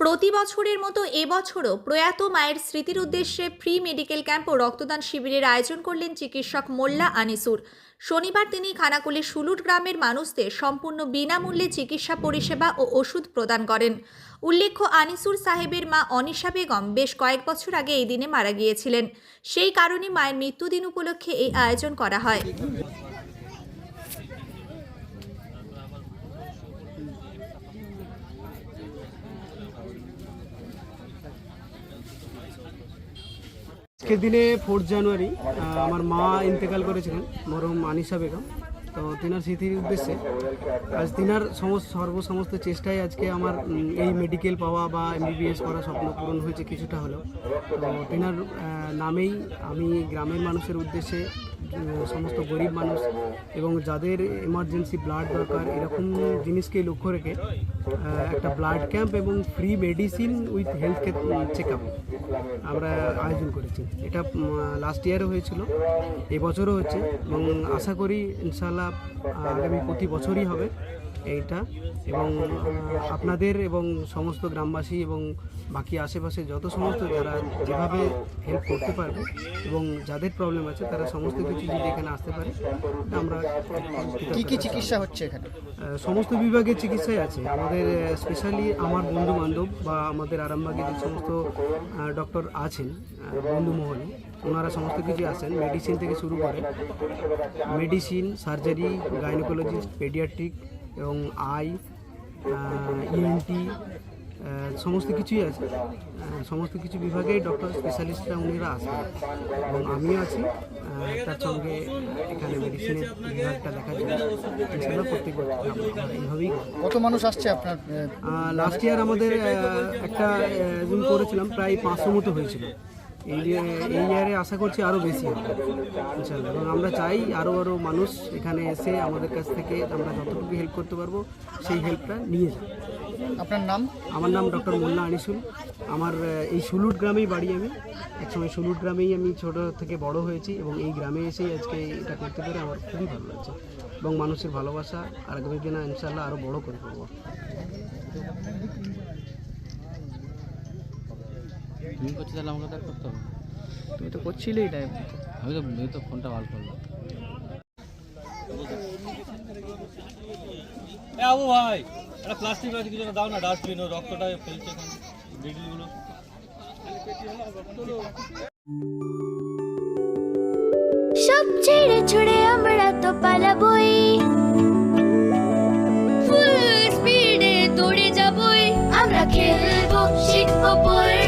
প্রতি বছরের মতো এবছরও প্রয়াত মায়ের স্মৃতির উদ্দেশ্যে ফ্রি মেডিকেল ক্যাম্প ও রক্তদান শিবিরের আয়োজন করলেন চিকিৎসক মোল্লা আনিসুর। শনিবার তিনি খানাকুলের সুলুট গ্রামের মানুষদের সম্পূর্ণ বিনামূল্যে চিকিৎসা পরিষেবা ও ওষুধ প্রদান করেন। উল্লেখ্য, আনিসুর সাহেবের মা অনিশা বেগম বেশ কয়েক বছর আগে এই দিনে মারা গিয়েছিলেন। সেই কারণে মায়ের মৃত্যুদিন উপলক্ষে এই আয়োজন করা হয়। আজকের দিনে ফোর্থ জানুয়ারি আমার মা ইন্তেকাল করেছিলেন মরম আনিসা বেগম। তো তিনার স্মৃতির উদ্দেশ্যে, আজ তিনার সমস্ত, সর্বসমস্ত চেষ্টায় আজকে আমার এই মেডিকেল পাওয়া বা এমবিবিএস করা স্বপ্ন পূরণ হয়েছে কিছুটা হলেও। তো তিনার নামেই আমি গ্রামের মানুষের উদ্দেশ্যে সমস্ত গরিব মানুষ এবং যাদের এমার্জেন্সি ব্লাড দরকার, এরকম জিনিসকে লক্ষ্য রেখে একটা ব্লাড ক্যাম্প এবং free medicine with health check up আমরা আয়োজন করেছি। এটা লাস্ট ইয়ারও হয়েছিল, এবছরও হচ্ছে এবং আশা করি ইনশাআল্লাহ আগামী প্রতি বছরই হবে। এইটা। এবং আপনাদের এবং সমস্ত গ্রামবাসী এবং বাকি আশেপাশে যত সমস্ত যারা যেভাবে হেল্প করতে পারবে এবং যাদের প্রবলেম আছে তারা সমস্ত কিছু যদি এখানে আসতে পারে আমরা কী কী চিকিৎসা হচ্ছে এখানে? সমস্ত বিভাগের চিকিৎসাই আছে। আমাদের স্পেশালি আমার বন্ধু বান্ধব বা আমাদের আরামবাগে যে সমস্ত ডক্টর আছেন বন্ধু মহলে ওনারা সমস্ত কিছু আছেন মেডিসিন থেকে শুরু করে মেডিসিন সার্জারি গাইনোকোলজিস্ট পেডিয়াট্রিক এবং আই ইএনটি সমস্ত কিছুই আছে। সমস্ত কিছু বিভাগেই ডক্টর স্পেশালিস্টরা উনিরা আসবেন এবং আমিও আছি। তার সঙ্গে এখানে মেডিসিনের বিভাগটা জন্য ইনশাল্লাহ প্রত্যেক এইভাবেই কত মানুষ আসছে আপনার লাস্ট ইয়ার আমাদের একটা জুম করেছিলাম প্রায় পাঁচশো মতো হয়েছিল। এই এই ইয়ারে আশা করছি আরও বেশি হবে। ইনশাল্লাহ এবং আমরা চাই আরও আরও মানুষ এখানে এসে আমাদের কাছ থেকে আমরা যতটুকু হেল্প করতে পারব সেই হেল্পটা নিয়ে যায় আপনার নাম? আমার নাম ডক্টর মোল্লা আনিসুল। আমার এই সুলুট গ্রামেই বাড়ি আমি। একসময় সুলুট গ্রামেই আমি ছোট থেকে বড় হয়েছি এবং এই গ্রামে এসেই আজকে এটা করতে পেরে আমার খুবই ভালো লাগছে। এবং মানুষের ভালোবাসা আর আগামী দিনে ইনশাল্লাহ আরও বড় করে করব তুমি করছি তাহলে আমাকে তার করতে হবে তুমি তো করছিলে এটা আমি তো আমি তো ফোনটা বার করলাম। আবু ভাই একটা প্লাস্টিক আছে কিছু দাও না ডাস্টবিন ও রক্তটা ফেলছে এখানে ডিগলিগুলো সব ছেড়ে ছুড়ে আমরা তো পালাবই। ফুল স্পিডে দৌড়ে যাবই। আমরা খেলব শিখব পড়ব